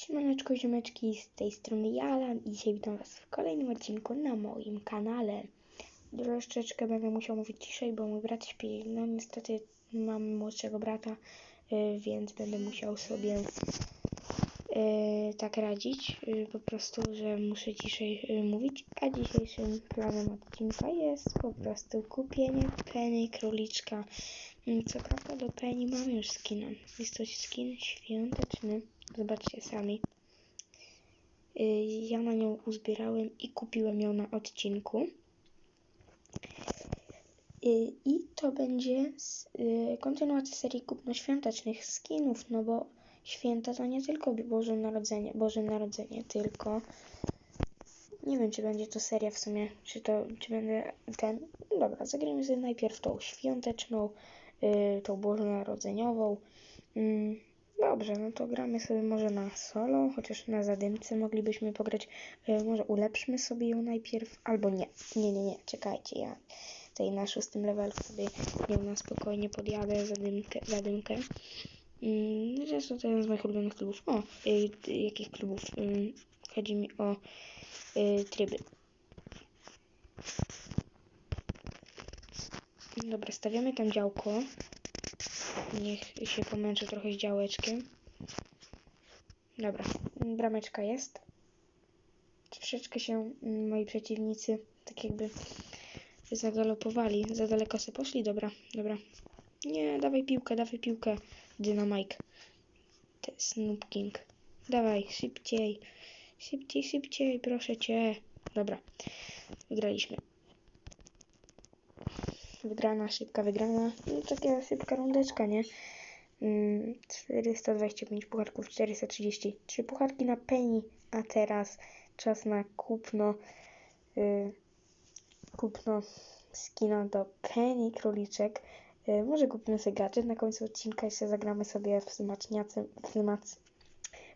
Siemaneczko, ziomeczki, z tej strony Jalan i dzisiaj witam Was w kolejnym odcinku na moim kanale. Troszeczkę będę musiał mówić ciszej, bo mój brat śpi. No niestety mam młodszego brata, y, więc będę musiał sobie y, tak radzić, y, po prostu, że muszę ciszej mówić. A dzisiejszym planem odcinka jest po prostu kupienie Penny Króliczka. Mm, Co prawda do Penny mam już skina. Jest to skin świąteczny. Zobaczcie sami. Y, Ja na nią uzbierałem i kupiłem ją na odcinku. Y, I to będzie y, kontynuacja serii kupno-świątecznych skinów, no bo święta to nie tylko Boże Narodzenie, Boże Narodzenie, tylko nie wiem, czy będzie to seria w sumie, czy to, czy będę ten, no dobra, zagrajmy sobie najpierw tą świąteczną, tą bożonarodzeniową. Mm, dobrze, no to gramy sobie może na solo, chociaż na zadymce moglibyśmy pograć, y, może ulepszmy sobie ją najpierw, albo nie, nie, nie, nie, czekajcie, ja tutaj na szóstym levelu sobie ją na spokojnie podjadę zadymkę, zadymkę. Mm, zresztą to jeden z moich ulubionych klubów. O, y, jakich klubów? Y, chodzi mi o y, tryby. Dobra, stawiamy tam działko. Niech się pomęczę trochę z działeczkiem. Dobra, brameczka jest. Troszeczkę się mm, moi przeciwnicy tak jakby zagalopowali. Za daleko se poszli. Dobra, dobra. Nie, dawaj piłkę, dawaj piłkę. Dynamike. Te Snoop King. Dawaj, szybciej. Szybciej, szybciej, proszę cię. Dobra, wygraliśmy. Wygrana, szybka wygrana. No taka szybka rundeczka, nie? Mm, 425 pucharków, 433 pucharki na penny, a teraz czas na kupno y, kupno skina do penny króliczek. Y, może kupimy sobie gadżet na końcu odcinka i sobie zagramy sobie wzmacniacem, wzmac,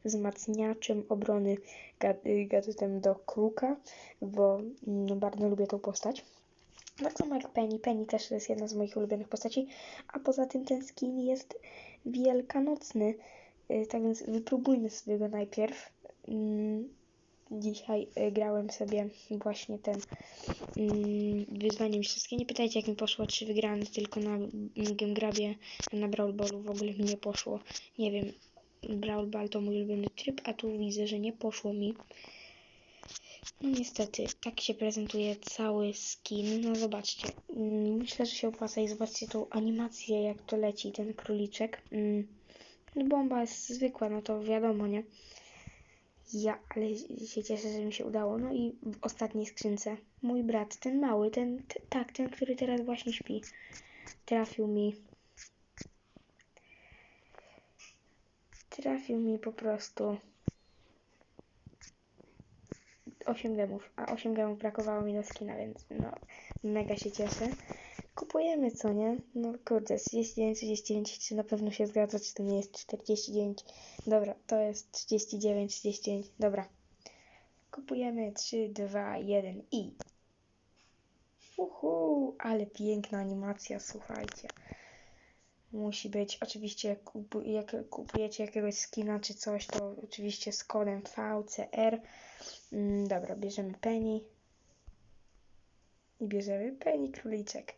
wzmacniaczem obrony gad, y, gadżetem do kruka, bo no, bardzo lubię tą postać. Tak samo jak Penny. Penny też jest jedna z moich ulubionych postaci, a poza tym ten skin jest wielkanocny, y, tak więc wypróbujmy sobie go najpierw. Mm, Dzisiaj y, grałem sobie właśnie ten mm, wyzwanie mistrzowskie. Nie pytajcie jak mi poszło, czy wygrany tylko na mm, grabie, na Brawl Ballu w ogóle mi nie poszło. Nie wiem, Brawl Ball to mój ulubiony tryb, a tu widzę, że nie poszło mi. Niestety, tak się prezentuje cały skin. No zobaczcie, mm, myślę, że się opłaca i zobaczcie tą animację, jak to leci, ten króliczek. Mm, No bomba jest zwykła, no to wiadomo, nie? Ja, ale się cieszę, że mi się udało. No i w ostatniej skrzynce mój brat, ten mały, ten, tak, ten, który teraz właśnie śpi, trafił mi. Trafił mi po prostu 8 gemów, a 8 gemów brakowało mi do skina, więc no, mega się cieszę. Kupujemy, co nie? No kurde, 39, 39, czy na pewno się zgadza, czy to nie jest 49. Dobra, to jest 39, 39, dobra. Kupujemy 3, 2, 1 i... Uhu, ale piękna animacja, słuchajcie. Musi być, oczywiście jak, jak kupujecie jakiegoś skina czy coś, to oczywiście z kodem VCR. Mm, dobra, bierzemy Penny. I bierzemy Penny Króliczek.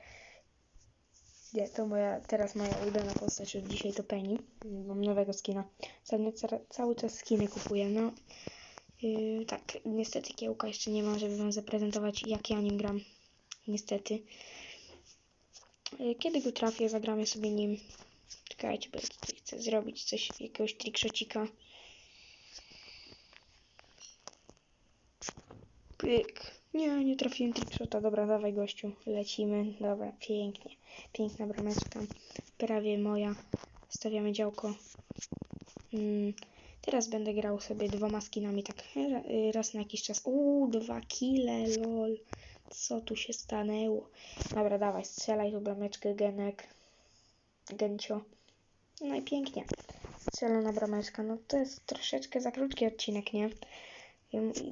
Nie, to moja, teraz moja ulubiona postać od dzisiaj to Penny. Mam nowego skina. Ostatnio ca- cały czas skiny kupuję, no. Yy, tak, niestety kiełka jeszcze nie ma, żeby wam zaprezentować jak ja nim gram. Niestety. Yy, Kiedy go trafię, zagramy sobie nim. Czekajcie, bo tutaj chcę zrobić coś, jakiegoś trickshotika. Pyk. Nie, nie trafiłem trickshota. Dobra, dawaj gościu. Lecimy. Dobra, pięknie. Piękna brameczka. Prawie moja. Stawiamy działko. Mm, teraz będę grał sobie dwoma skinami, tak y, raz na jakiś czas. Uuu, dwa kile, lol. Co tu się stanęło? Dobra, dawaj, strzelaj tu brameczkę, Genek. Gencio. No i pięknie. Strzelona brameczka. No to jest troszeczkę za krótki odcinek, nie?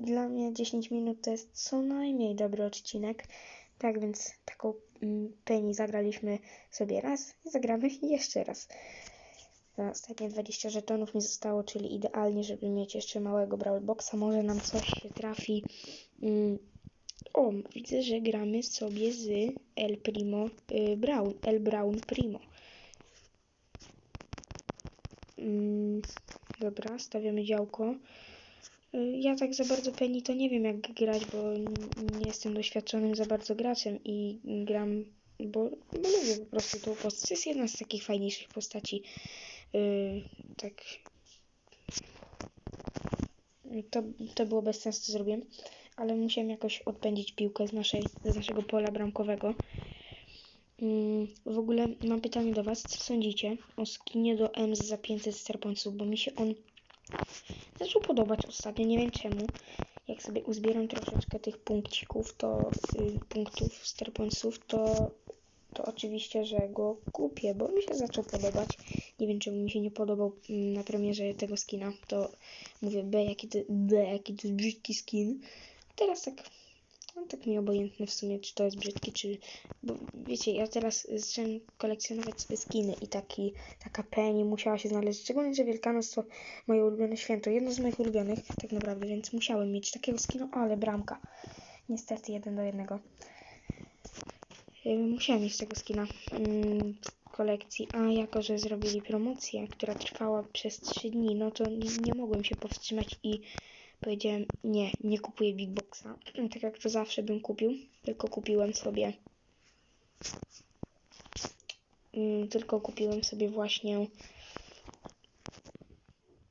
Dla mnie 10 minut to jest co najmniej dobry odcinek. Tak więc taką mm, Penny zagraliśmy sobie raz i zagramy jeszcze raz. Ostatnie 20 żetonów mi zostało, czyli idealnie, żeby mieć jeszcze małego Brawl Boxa. Może nam coś się trafi. O, widzę, że gramy sobie z El Primo y, Brown. El Brown Primo. Mm, dobra, stawiamy działko. Y, Ja tak za bardzo Penny to nie wiem jak grać, bo nie jestem doświadczonym za bardzo graczem i gram, bo, bo lubię po prostu tą postać. Jest jedna z takich fajniejszych postaci. Yy, tak. To, to było bez sensu, co zrobiłem, ale musiałem jakoś odpędzić piłkę z, naszej, z naszego pola bramkowego. Mm, W ogóle mam pytanie do Was, co sądzicie o skinie do M za 500 starpońców, bo mi się on zaczął podobać ostatnio, nie wiem czemu. Jak sobie uzbieram troszeczkę tych punkcików, to y, punktów starpońców, to, to oczywiście, że go kupię, bo mi się zaczął podobać. Nie wiem czemu mi się nie podobał mm, na premierze tego skina, to mówię, B jaki to, B, jaki to jest brzydki skin. Teraz tak no, tak mi obojętne w sumie, czy to jest brzydki, czy... Bo wiecie, ja teraz zacząłem kolekcjonować sobie skiny i taki, taka Penny musiała się znaleźć. Szczególnie, że Wielkanoc to moje ulubione święto. Jedno z moich ulubionych, tak naprawdę, więc musiałem mieć takiego skina, ale bramka. Niestety, jeden do jednego. Yy, Musiałem mieć tego skina mm, w kolekcji, a jako, że zrobili promocję, która trwała przez 3 dni, no to nie, nie mogłem się powstrzymać i powiedziałem, nie, nie kupuję Big Boxa. Tak jak to zawsze bym kupił, tylko kupiłem sobie mm, tylko kupiłem sobie właśnie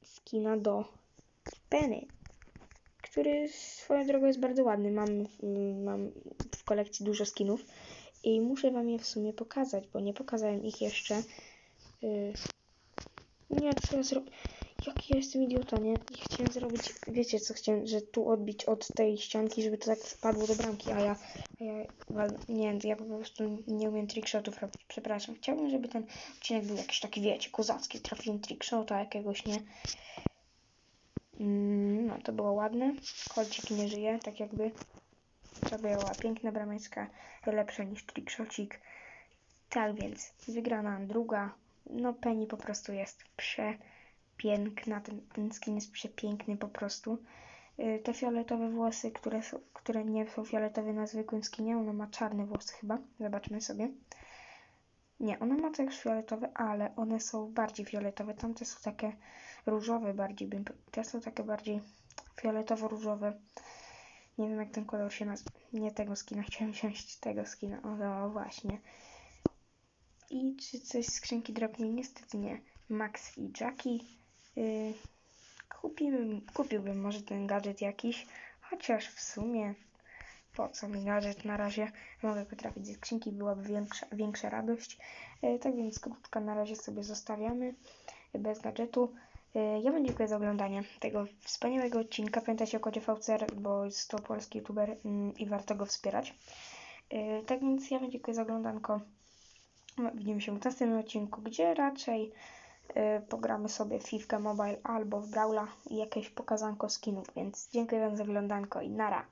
skina do Penny, który swoją drogą jest bardzo ładny. Mam, mm, mam w kolekcji dużo skinów i muszę wam je w sumie pokazać, bo nie pokazałem ich jeszcze. Y, Nie, co ja zrobię? Jaki ja jestem idiota, nie? Ja chciałem zrobić, wiecie co chciałem, że tu odbić od tej ścianki, żeby to tak wpadło do bramki, a ja, a ja, nie, ja po prostu nie umiem trickshotów robić, przepraszam. Chciałbym, żeby ten odcinek był jakiś taki, wiecie, kozacki, trafiłem trickshota jakiegoś, nie? Mm, no, to było ładne. Kolcik nie żyje, tak jakby. To była piękna brameczka, lepsza niż trickshotcik. Tak więc, wygrana druga. No, Penny po prostu jest przepiękna. Ten, ten skin jest przepiękny po prostu. Y, Te fioletowe włosy, które, są, które nie są fioletowe na zwykłym skinie, ona ma czarne włosy chyba. Zobaczmy sobie. Nie, ona ma też fioletowe, ale one są bardziej fioletowe. Tamte są takie różowe bardziej. Bym, te są takie bardziej fioletowo-różowe. Nie wiem jak ten kolor się nazywa. Nie tego skina, chciałem wziąć tego skina. O, no właśnie. I czy coś z skrzynki drobnej? Niestety nie. Max i Jackie. Yy, kupiłbym, może ten gadżet jakiś, chociaż w sumie po co mi gadżet na razie? Mogę go trafić ze skrzynki, byłaby większa, większa radość. Yy, tak więc krótka na razie sobie zostawiamy yy, bez gadżetu. Yy, Ja wam dziękuję za oglądanie tego wspaniałego odcinka. Pamiętajcie o kodzie VCR, bo jest to polski youtuber mm, i warto go wspierać. Tak więc ja wam dziękuję za oglądanko. Widzimy się w następnym odcinku, gdzie raczej y, pogramy sobie w Fifkę Mobile albo w Brawla i jakieś pokazanko skinów, więc dziękuję za oglądanko i nara.